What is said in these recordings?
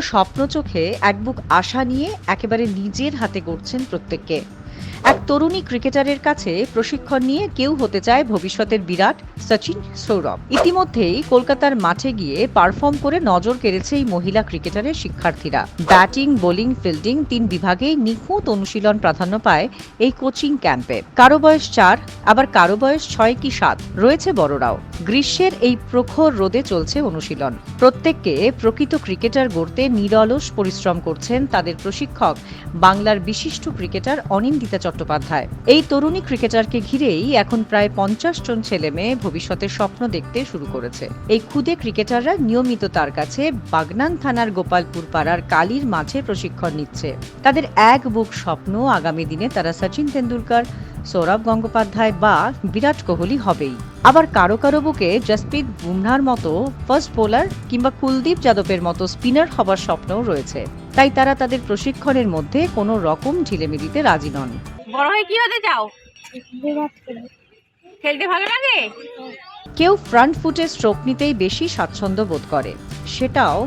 স্বপ্ন চোখে এক বুক আশা নিয়ে একেবারে নিজের হাতে গড়ছেন প্রত্যেককে। এক তরুণী ক্রিকেটারের কাছে প্রশিক্ষণ নিয়ে কেউ হতে চায় ভবিষ্যতের বিরাট সচিন সৌরভ। ইতিমধ্যেই কলকাতার মাঠে গিয়ে পারফর্ম করে নজর কেড়েছে এই মহিলা ক্রিকেটারের শিক্ষার্থীরা। ব্যাটিং, বোলিং, ফিল্ডিং তিন বিভাগেই নিখুঁত অনুশীলন প্রাধান্য পায় এই কোচিং ক্যাম্পে। কারও বয়স চার, আবার কারও বয়স ছয় কি সাত, রয়েছে বড়রাও। গ্রীষ্মের এই প্রখর রোদে চলছে অনুশীলন। প্রত্যেককে প্রকৃত ক্রিকেটার গড়তে নিরলস পরিশ্রম করছেন তাদের প্রশিক্ষক। বাংলার বিশিষ্ট ক্রিকেটার অনিন্দিতা চট্টোপাধ্যায়। এই তরুণী ক্রিকেটারকে ঘিরেই এখন প্রায় পঞ্চাশ জন ছেলে মেয়ে ভবিষ্যতের স্বপ্ন দেখতে শুরু করেছে। এই ক্ষুদে ক্রিকেটাররা নিয়মিত তার কাছে বাগনান থানার গোপালপুর পাড়ার কালীর মাঝে প্রশিক্ষণ নিচ্ছে। তাদের এক বুক স্বপ্ন আগামী দিনে তারা সচিন তেন্ডুলকার, সৌরভ গঙ্গোপাধ্যায় বা বিরাট কোহলি হবেই। আবার কারও কারও বুকে জসপ্রীত বুমরার মতো ফার্স্ট বোলার কিংবা কুলদীপ যাদবের মতো স্পিনার হবার স্বপ্নও রয়েছে। তাই তারা তাদের প্রশিক্ষণের মধ্যে কোনো রকম ঢিলেমিলিতে রাজি নন। বড় হয়ে কি হতে চাও? খেলতে ভালো লাগে? কেউ ফ্রন্ট ফুটে স্ট্রোক নিতেই বেশি স্বাচ্ছন্দ্য বোধ করে। সেটাও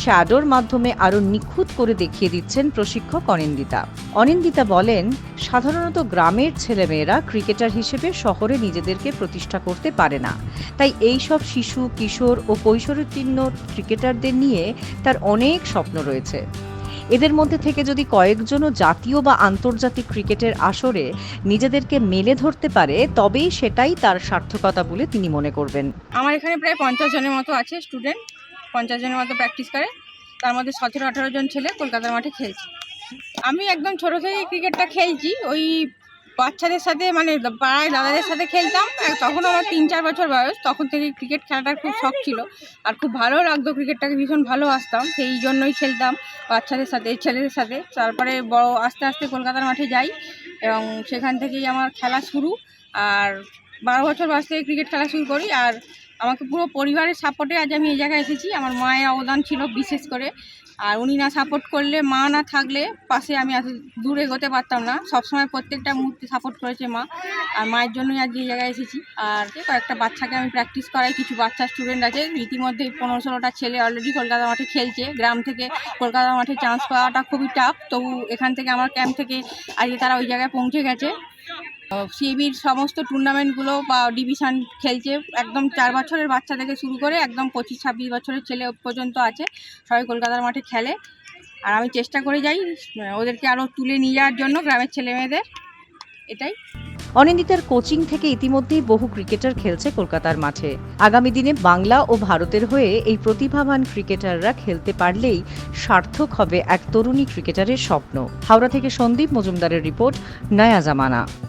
শ্যাডোর মাধ্যমে আরও নিখুঁত করে দেখিয়ে দিচ্ছেন প্রশিক্ষক অনিন্দিতা। অনিন্দিতা বলেন সাধারণত গ্রামের ছেলেমেয়েরা ক্রিকেটার হিসেবে শহরে নিজেদেরকে প্রতিষ্ঠা করতে পারে না। তাই এই সব শিশু কিশোর ও কৈশোরোত্তীর্ণ ক্রিকেটারদের নিয়ে তার অনেক স্বপ্ন রয়েছে। এদের মধ্যে থেকে যদি কয়েকজনও জাতীয় বা আন্তর্জাতিক ক্রিকেটের আসরে নিজেদেরকে মেলে ধরতে পারে, তবেই সেটাই তার সার্থকতা বলে তিনি মনে করবেন। আমার এখানে প্রায় পঞ্চাশ জনের মতো আছে স্টুডেন্ট পঞ্চাশ জনের মতো প্র্যাকটিস করে। তার মধ্যে সতেরো আঠারো জন ছেলে কলকাতার মাঠে খেলছে। আমি একদম ছোটো থেকে ক্রিকেটটা খেলছি। ওই বাচ্চাদের সাথে মানে পাড়ায় দাদাদের সাথে খেলতাম তখন আমার তিন চার বছর বয়স, তখন থেকে ক্রিকেট খেলাটার খুব শখ ছিল। আর খুব ভালো লাগতো ক্রিকেটটাকে ভীষণ ভালোবাসতাম সেই জন্যই খেলতাম বাচ্চাদের সাথে, ছেলেদের সাথে। তারপরে বড়, আস্তে আস্তে কলকাতার মাঠে যাই, এবং সেখান থেকেই আমার খেলা শুরু। আর বারো বছর বয়স থেকে ক্রিকেট খেলা শুরু করি, আর আমাকে পুরো পরিবারের সাপোর্টে আজ আমি এই জায়গায় এসেছি। আমার মায়ের অবদান ছিল বিশেষ করে। আর উনি না সাপোর্ট করলে, মা না থাকলে পাশে আমি এত দূরে এগোতে পারতাম না। সবসময় প্রত্যেকটা মুহূর্তে সাপোর্ট করেছে মা। আর মায়ের জন্যই আজ এই জায়গায় এসেছি। আর কয়েকটা বাচ্চাকে আমি প্র্যাকটিস করাই। কিছু বাচ্চা স্টুডেন্ট আছে। ইতিমধ্যে পনেরো ষোলোটা ছেলে অলরেডি কলকাতা মাঠে খেলছে। গ্রাম থেকে কলকাতা মাঠে চান্স পাওয়াটা খুবই টাফ তবু এখান থেকে, আমার ক্যাম্প থেকে আজকে তারা ওই জায়গায় পৌঁছে গেছে। সিবির সমস্ত টুর্নামেন্টগুলো বা ডিভিশন খেলছে। একদম চার বছরের বাচ্চা থেকে শুরু করে একদম পঁচিশ, ছাব্বিশ বছরের ছেলে পর্যন্ত আছে। সবাই কলকাতার মাঠে খেলে। আর আমি চেষ্টা করে যাই ওদেরকে আরও তুলে নিয়ে যাওয়ার জন্য গ্রামের ছেলে মেয়েদের। এটাই। অনিন্দিতার কোচিং থেকে ইতিমধ্যেই বহু ক্রিকেটার খেলছে কলকাতার মাঠে। আগামী দিনে বাংলা ও ভারতের হয়ে এই প্রতিভাবান ক্রিকেটাররা খেলতে পারলেই সার্থক হবে এক তরুণী ক্রিকেটারের স্বপ্ন। হাওড়া থেকে সন্দীপ মজুমদারের রিপোর্ট, নয়া জামানা।